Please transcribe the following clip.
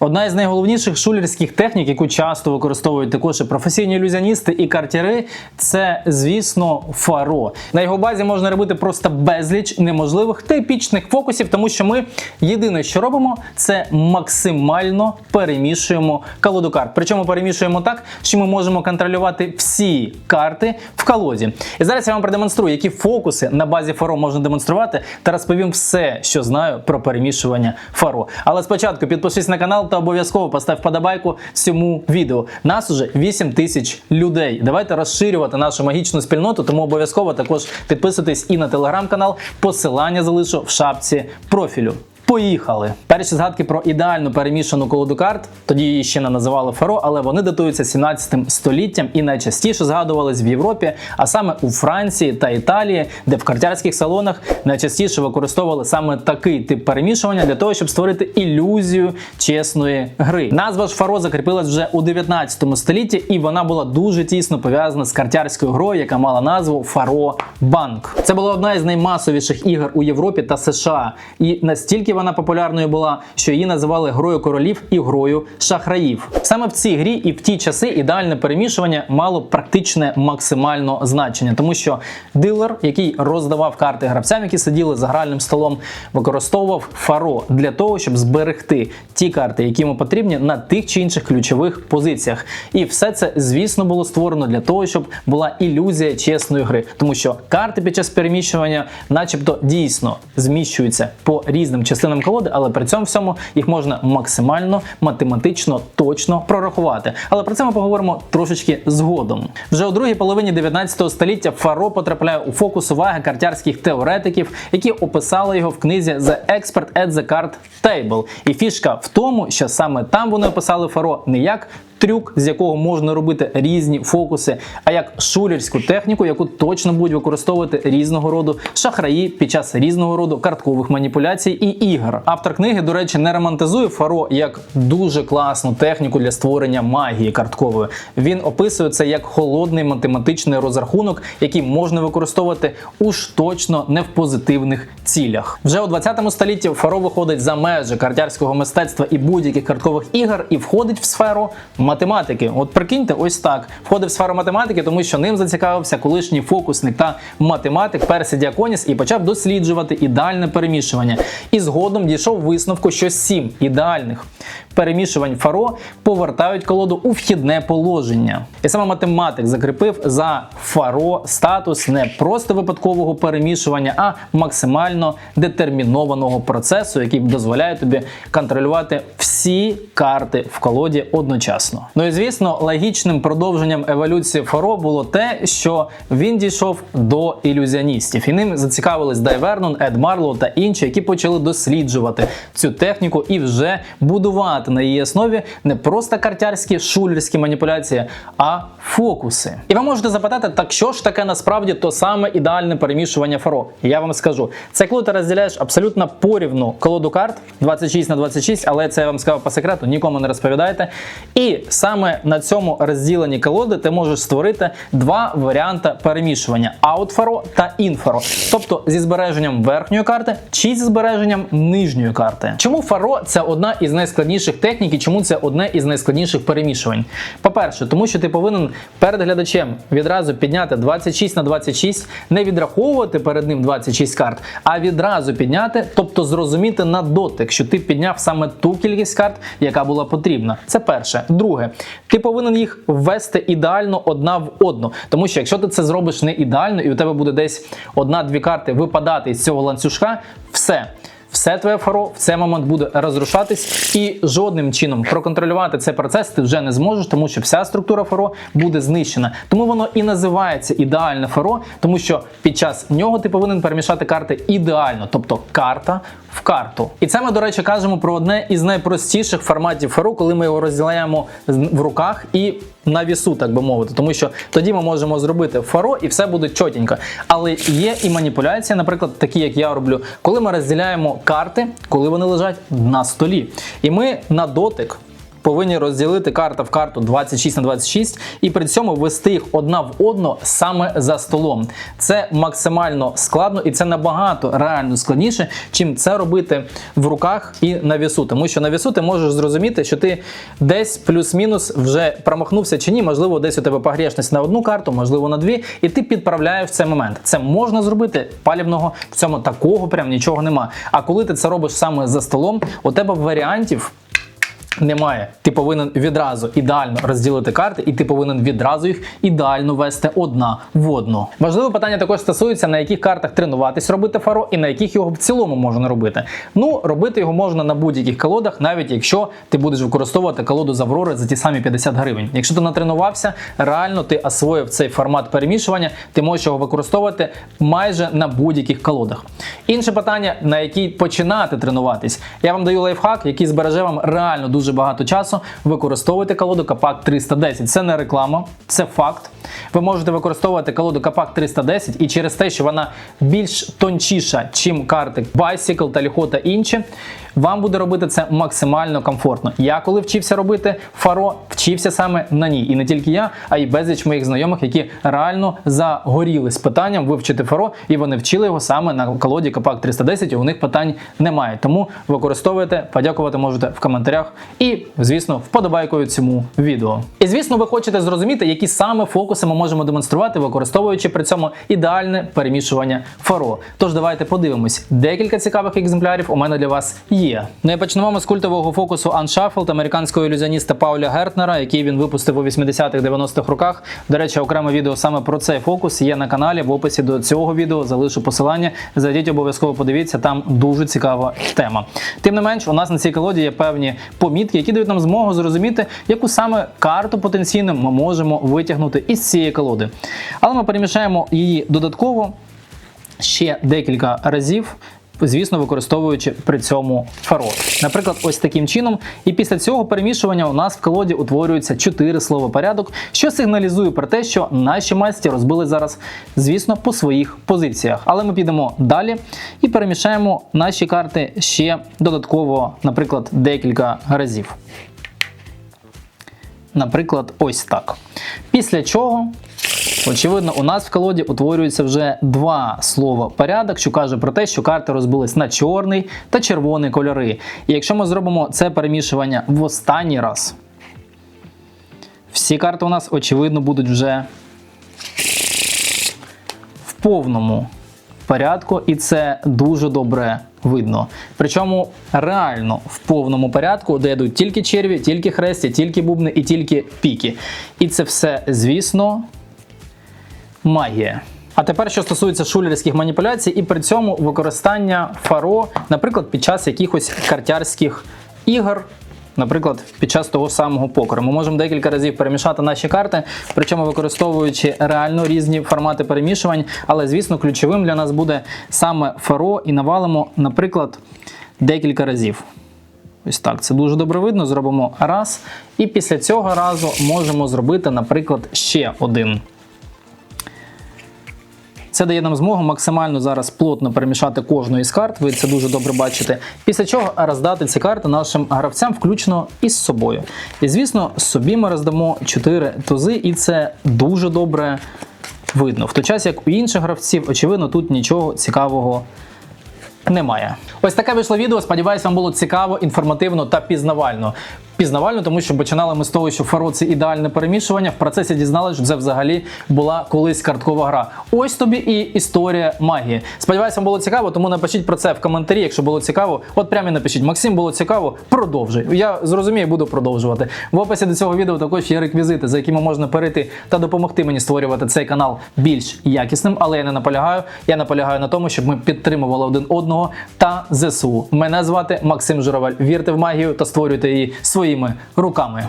Одна із найголовніших шулерських технік, яку часто використовують також і професійні ілюзіоністи і картіри, це, звісно, фаро. На його базі можна робити просто безліч неможливих та епічних фокусів, тому що ми єдине, що робимо, це максимально перемішуємо колоду карт. Причому перемішуємо так, що ми можемо контролювати всі карти в колоді. І зараз я вам продемонструю, які фокуси на базі фаро можна демонструвати, та розповім все, що знаю про перемішування фаро. Але спочатку підпишись на канал та обов'язково постав подобайку цьому відео. Нас уже 8 тисяч людей. Давайте розширювати нашу магічну спільноту, тому обов'язково також підписуйтесь і на телеграм-канал. Посилання залишу в шапці профілю. Поїхали! Перші згадки про ідеально перемішану колоду карт, тоді її ще не називали Фаро, але вони датуються 17 століттям і найчастіше згадувались в Європі, а саме у Франції та Італії, де в картярських салонах найчастіше використовували саме такий тип перемішування для того, щоб створити ілюзію чесної гри. Назва ж Фаро закріпилась вже у 19 столітті, і вона була дуже тісно пов'язана з картярською грою, яка мала назву Фаро Банк. Це була одна із наймасовіших ігор у Європі та США, і настільки вона популярною була, що її називали грою королів і грою шахраїв. Саме в цій грі і в ті часи ідеальне перемішування мало практичне максимально значення, тому що дилер, який роздавав карти гравцям, які сиділи за гральним столом, використовував фаро для того, щоб зберегти ті карти, які йому потрібні на тих чи інших ключових позиціях. І все це, звісно, було створено для того, щоб була ілюзія чесної гри, тому що карти під час переміщування, начебто, дійсно зміщуються по різним частинам колоди, але при цьому всьому їх можна максимально математично точно прорахувати. Але про це ми поговоримо трошечки згодом. Вже у другій половині 19 століття Фаро потрапляє у фокус уваги картярських теоретиків, які описали його в книзі The Expert at the Card Table. І фішка в тому, що саме там вони описали Фаро не як трюк, з якого можна робити різні фокуси, а як шулерську техніку, яку точно будуть використовувати різного роду шахраї під час різного роду карткових маніпуляцій і ігор. Автор книги, до речі, не романтизує фаро як дуже класну техніку для створення магії карткової. Він описує це як холодний математичний розрахунок, який можна використовувати уж точно не в позитивних цілях. Вже у 20 столітті фаро виходить за межі картярського мистецтва і будь-яких карткових ігор і входить в сферу математики. От прикиньте, ось так входив в сферу математики, тому що ним зацікавився колишній фокусник та математик Персі Діаконіс і почав досліджувати ідеальне перемішування. І згодом дійшов висновку, що сім ідеальних перемішувань фаро повертають колоду у вхідне положення. І саме математик закріпив за фаро статус не просто випадкового перемішування, а максимально детермінованого процесу, який дозволяє тобі контролювати всі карти в колоді одночасно. Ну і звісно, логічним продовженням еволюції Фаро було те, що він дійшов до ілюзіоністів, і ним зацікавились Дай Вернон, Ед Марлоу та інші, які почали досліджувати цю техніку і вже будувати на її основі не просто картярські шулерські маніпуляції, а фокуси. І ви можете запитати, так що ж таке насправді то саме ідеальне перемішування Фаро? Я вам скажу, це коли ти розділяєш абсолютно порівну колоду карт 26 на 26, але це я вам сказав по секрету, нікому не розповідайте. І саме на цьому розділенні колоди ти можеш створити два варіанти перемішування: аутфаро та інфаро. Тобто зі збереженням верхньої карти чи зі збереженням нижньої карти. Чому фаро це одна із найскладніших технік і чому це одне із найскладніших перемішувань? По-перше, тому що ти повинен перед глядачем відразу підняти 26 на 26, не відраховувати перед ним 26 карт, а відразу підняти, тобто зрозуміти на дотик, що ти підняв саме ту кількість карт, яка була потрібна. Це перше. Друге, ти повинен їх ввести ідеально одна в одну. Тому що якщо ти це зробиш не ідеально, і у тебе буде десь одна-дві карти випадати з цього ланцюжка, все. Все твоє фаро в цей момент буде розрушатись, і жодним чином проконтролювати цей процес ти вже не зможеш, тому що вся структура фаро буде знищена. Тому воно і називається ідеальне фаро, тому що під час нього ти повинен перемішати карти ідеально, тобто карта в карту. І це ми, до речі, кажемо про одне із найпростіших форматів фаро, коли ми його розділяємо в руках і на вісу, так би мовити, тому що тоді ми можемо зробити фаро і все буде чотенько. Але є і маніпуляції, наприклад, такі, як я роблю, коли ми розділяємо карти, коли вони лежать на столі. І ми на дотик повинні розділити карта в карту 26 на 26 і при цьому вести їх одна в одну саме за столом. Це максимально складно і це набагато реально складніше, чим це робити в руках і на вісу. Тому що на вісу ти можеш зрозуміти, що ти десь плюс-мінус вже промахнувся чи ні. Можливо, десь у тебе погрешність на одну карту, можливо, на дві, і ти підправляєш в цей момент. Це можна зробити палівного в цьому такого прям нічого нема. А коли ти це робиш саме за столом, у тебе варіантів. Немає. Ти повинен відразу ідеально розділити карти, і ти повинен відразу їх ідеально вести одна в одну. Важливе питання також стосується, на яких картах тренуватись робити фаро і на яких його в цілому можна робити. Ну, робити його можна на будь-яких колодах, навіть якщо ти будеш використовувати колоду з за ті самі 50 гривень. Якщо ти натренувався, реально ти освоїв цей формат перемішування, ти можеш його використовувати майже на будь-яких колодах. Інше питання, на який починати тренуватись. Я вам даю лайфхак, який збереже вам реально дуже багато часу. Використовуйте колоду Капак 310. Це не реклама, це факт. Ви можете використовувати колоду Капак 310 і через те, що вона більш тончіша, чим карти Bicycle, Таліхо та інші, вам буде робити це максимально комфортно. Я коли вчився робити фаро, вчився саме на ній. І не тільки я, а й безліч моїх знайомих, які реально загоріли з питанням вивчити фаро, і вони вчили його саме на колоді Капак 310, і у них питань немає. Тому використовуйте, подякувати можете в коментарях і, звісно, вподобайкою цьому відео. І звісно, ви хочете зрозуміти, які саме фокуси ми можемо демонструвати, використовуючи при цьому ідеальне перемішування фаро. Тож давайте подивимось. Декілька цікавих екземплярів у мене для вас є. Ну і почнемо ми з культового фокусу Unshuffled американського ілюзіоніста Пауля Гертнера, який він випустив у 80-х-90-х роках. До речі, окреме відео саме про цей фокус є на каналі. В описі до цього відео залишу посилання. Зайдіть обов'язково подивіться, там дуже цікава тема. Тим не менш, у нас на цій колоді є певні помітки, які дають нам змогу зрозуміти, яку саме карту потенційно ми можемо витягнути із цієї колоди. Але ми перемішаємо її додатково ще декілька разів. Звісно, використовуючи при цьому фаро. Наприклад, ось таким чином. І після цього перемішування у нас в колоді утворюється 4 словопорядок, що сигналізує про те, що наші масті розбили зараз, звісно, по своїх позиціях. Але ми підемо далі і перемішаємо наші карти ще додатково, наприклад, декілька разів. Наприклад, ось так. Після чого Очевидно, у нас в колоді утворюється вже два слова порядок, що каже про те, що карти розбились на чорний та червоний кольори. І якщо ми зробимо це перемішування в останній раз, всі карти у нас, очевидно, будуть вже в повному порядку, і це дуже добре видно. Причому реально в повному порядку, де йдуть тільки черві, тільки хресті, тільки бубни і тільки піки. І це все, звісно магія. А тепер, що стосується шулерських маніпуляцій, і при цьому використання фаро, наприклад, під час якихось картярських ігор. Наприклад, під час того самого покеру. Ми можемо декілька разів перемішати наші карти, причому використовуючи реально різні формати перемішувань. Але, звісно, ключовим для нас буде саме фаро і навалимо, наприклад, декілька разів. Ось так, це дуже добре видно. Зробимо раз. І після цього разу можемо зробити, наприклад, ще один. Це дає нам змогу максимально зараз плотно перемішати кожну із карт. Ви це дуже добре бачите. Після чого роздати ці карти нашим гравцям, включно із собою. І звісно, собі ми роздамо 4 тузи, і це дуже добре видно. В той час, як у інших гравців, очевидно, тут нічого цікавого немає. Ось таке вийшло відео. Сподіваюсь, вам було цікаво, інформативно та пізнавально. Пізнавально, тому що починали ми з того, що фаро це ідеальне перемішування. В процесі дізналися, що це взагалі була колись карткова гра. Ось тобі і історія магії. Сподіваюсь, вам було цікаво, тому напишіть про це в коментарі, якщо було цікаво. От прямо напишіть. Максим було цікаво, продовжуй. Я зрозумію, буду продовжувати. В описі до цього відео також є реквізити, за якими можна перейти та допомогти мені створювати цей канал більш якісним. Але я не наполягаю. Я наполягаю на тому, щоб ми підтримували один одного та ЗСУ. Мене звати Максим Журавель. Вірте в магію та створюйте її своїми руками.